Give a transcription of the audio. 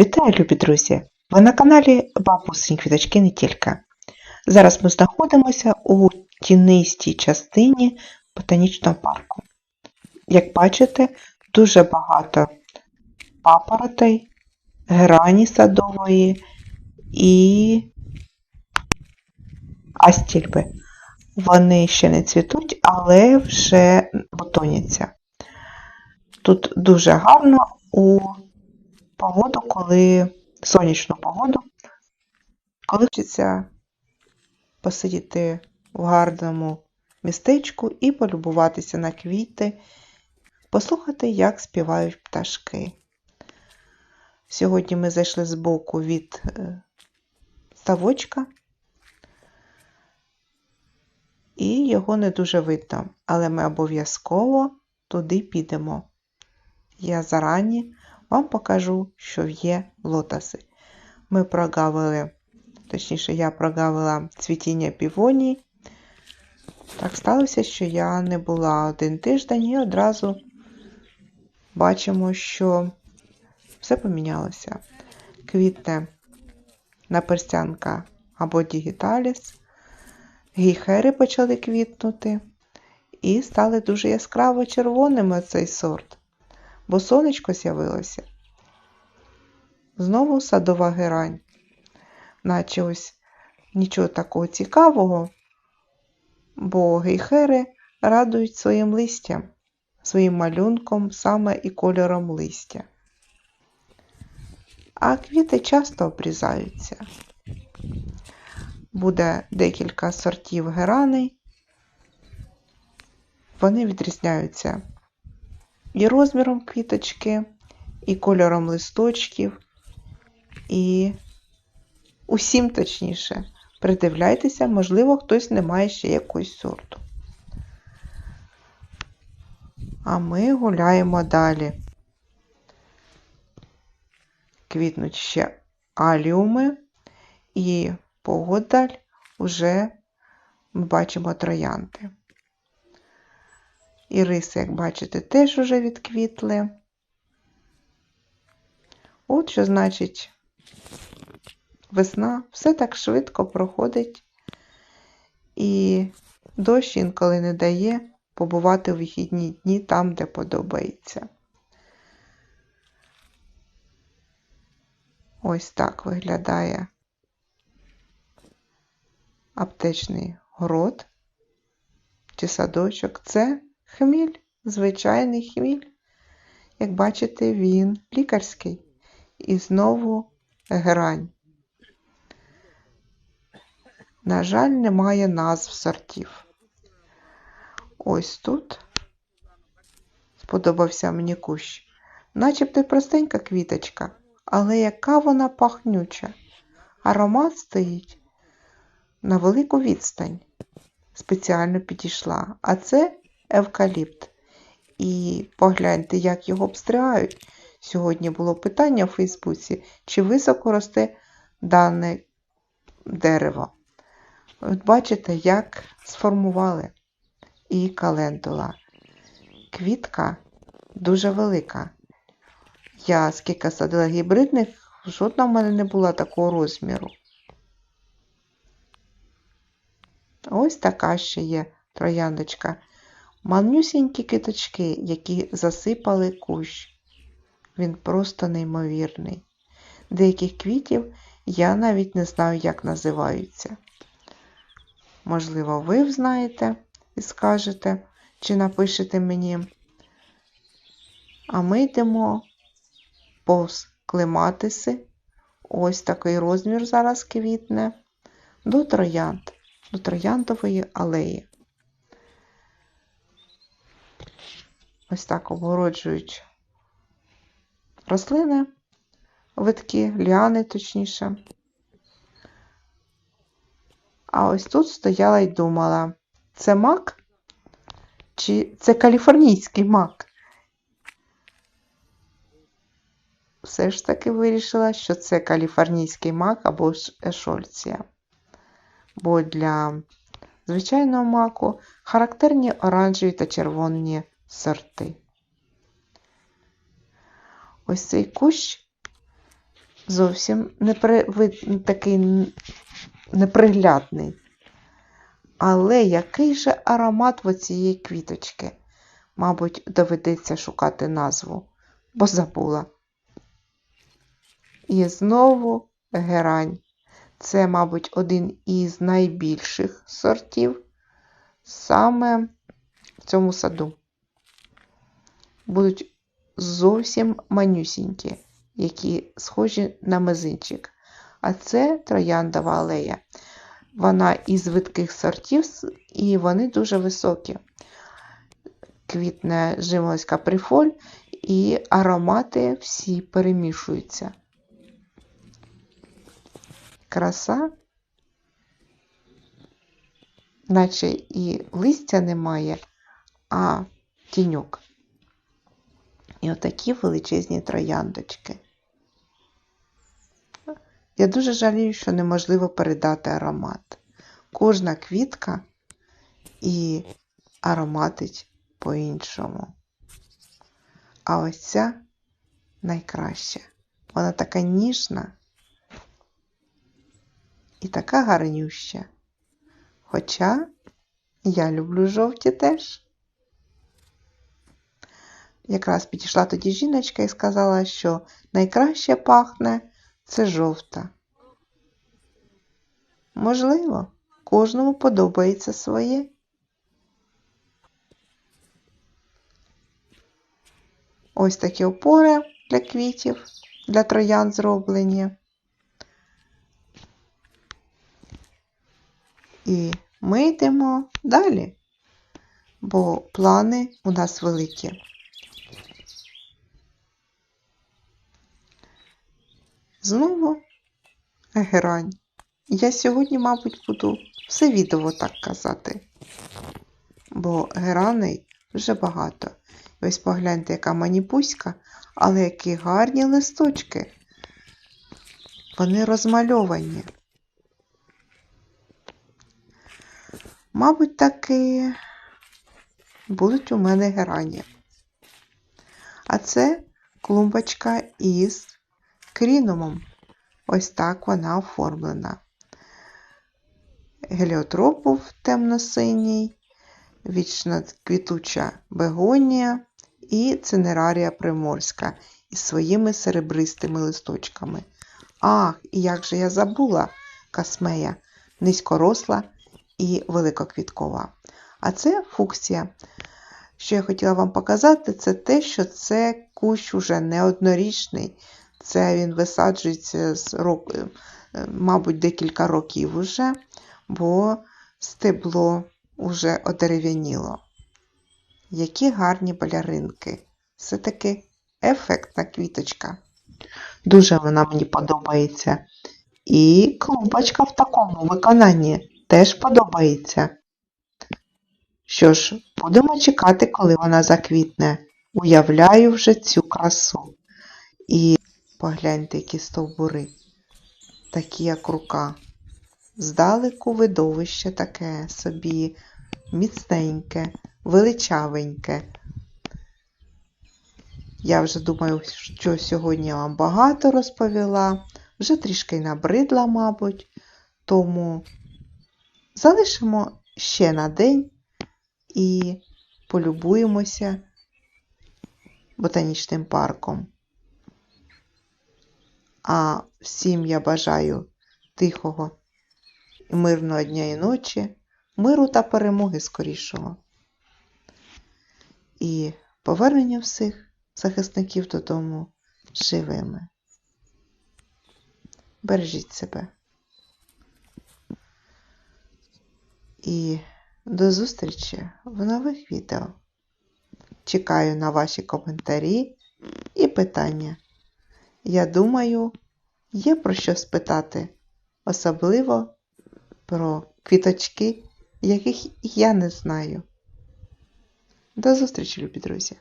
Вітаю, любі друзі! Ви на каналі Бабусині квіточки не тільки. Зараз ми знаходимося у тінистій частині ботанічного парку. Як бачите, дуже багато папоротей, грані садової і астільби. Вони ще не цвітуть, але вже бутоняться. Тут дуже гарно у погоду, коли сонячну погоду, коли хочеться посидіти в гарному містечку і полюбуватися на квіти, послухати, як співають пташки. Сьогодні ми зайшли з боку від е, ставочка, і його не дуже видно, але ми обов'язково туди підемо. Я зарані вам покажу, що є лотоси. Ми прогавили, точніше, я прогавила цвітіння півоній. Так сталося, що я не була один тиждень і одразу бачимо, що все помінялося. Квітне наперстянка або дігіталіс, гейхери почали квітнути і стали дуже яскраво червоними цей сорт бо сонечко з'явилося. Знову садова герань. Наче ось нічого такого цікавого, бо гейхери радують своїм листям, своїм малюнком саме і кольором листя. А квіти часто обрізаються. Буде декілька сортів гераней. Вони відрізняються і розміром квіточки, і кольором листочків, і усім точніше. Придивляйтеся, можливо, хтось не має ще якогось сорту. А ми гуляємо далі. Квітнуть ще аліуми, і погодаль уже ми бачимо троянди. Іриси, як бачите, теж уже відквітли. От що значить весна все так швидко проходить, і дощ інколи не дає побувати у вихідні дні там, де подобається. Ось так виглядає аптечний город чи садочок. Це Хміль, звичайний хміль. Як бачите, він лікарський. І знову грань. На жаль, немає назв сортів. Ось тут сподобався мені кущ. Начебто простенька квіточка, але яка вона пахнюча. Аромат стоїть на велику відстань. Спеціально підійшла. А це евкаліпт. І погляньте, як його обстригають. Сьогодні було питання у Фейсбуці, чи високо росте дане дерево. От бачите, як сформували і календула. Квітка дуже велика. Я скільки садила гібридних, жодна в мене не була такого розміру. Ось така ще є трояндочка. Манюсінькі киточки, які засипали кущ. Він просто неймовірний. Деяких квітів я навіть не знаю, як називаються. Можливо, ви знаєте і скажете, чи напишете мені. А ми йдемо повз клематиси. Ось такий розмір зараз квітне, до троянд, до трояндової алеї. Ось так обгороджують рослини, витки, ліани, точніше. А ось тут стояла і думала, це мак чи це каліфорнійський мак? Все ж таки вирішила, що це каліфорнійський мак або ешольція. Бо для звичайного маку характерні оранжеві та червоні сорти. Ось цей кущ зовсім не при... такий неприглядний. Але який же аромат в цієї квіточки? Мабуть, доведеться шукати назву, бо забула. І знову герань. Це, мабуть, один із найбільших сортів саме в цьому саду. Будуть зовсім манюсінькі, які схожі на мизинчик. А це трояндова алея. Вона із видких сортів і вони дуже високі. Квітне жимолоська прифоль і аромати всі перемішуються. Краса, наче і листя немає, а тіньок. І отакі величезні трояндочки. Я дуже жалію, що неможливо передати аромат. Кожна квітка і ароматить по-іншому. А ось ця найкраща. Вона така ніжна і така гарнюща. Хоча я люблю жовті теж. Якраз підійшла тоді жіночка і сказала, що найкраще пахне це жовта. Можливо, кожному подобається своє. Ось такі опори для квітів, для троян зроблені. І ми йдемо далі, бо плани у нас великі. Знову герань. Я сьогодні, мабуть, буду все відео так казати, бо гераней вже багато. Ось погляньте, яка маніпуська, але які гарні листочки. Вони розмальовані. Мабуть, таки будуть у мене герані. А це клумбочка із крінумом. Ось так вона оформлена. Геліотроп був темно-синій, вічно квітуча бегонія і цинерарія приморська із своїми серебристими листочками. Ах, і як же я забула касмея, низькоросла і великоквіткова. А це фуксія. Що я хотіла вам показати, це те, що це кущ уже не однорічний. Це він висаджується з року, е, мабуть, декілька років уже, бо стебло вже одерев'яніло. Які гарні баляринки. Все-таки ефектна квіточка. Дуже вона мені подобається. І клумбочка в такому виконанні теж подобається. Що ж, будемо чекати, коли вона заквітне. Уявляю вже цю красу. І погляньте, які стовбури, такі як рука. Здалеку видовище таке собі міцненьке, величавеньке. Я вже думаю, що сьогодні я вам багато розповіла, вже трішки набридла, мабуть, тому залишимо ще на день і полюбуємося ботанічним парком. А всім я бажаю тихого мирного дня і ночі, миру та перемоги скорішого. І повернення всіх захисників додому живими. Бережіть себе. І до зустрічі в нових відео. Чекаю на ваші коментарі і питання. Я думаю, є про що спитати, особливо про квіточки, яких я не знаю. До зустрічі, любі друзі!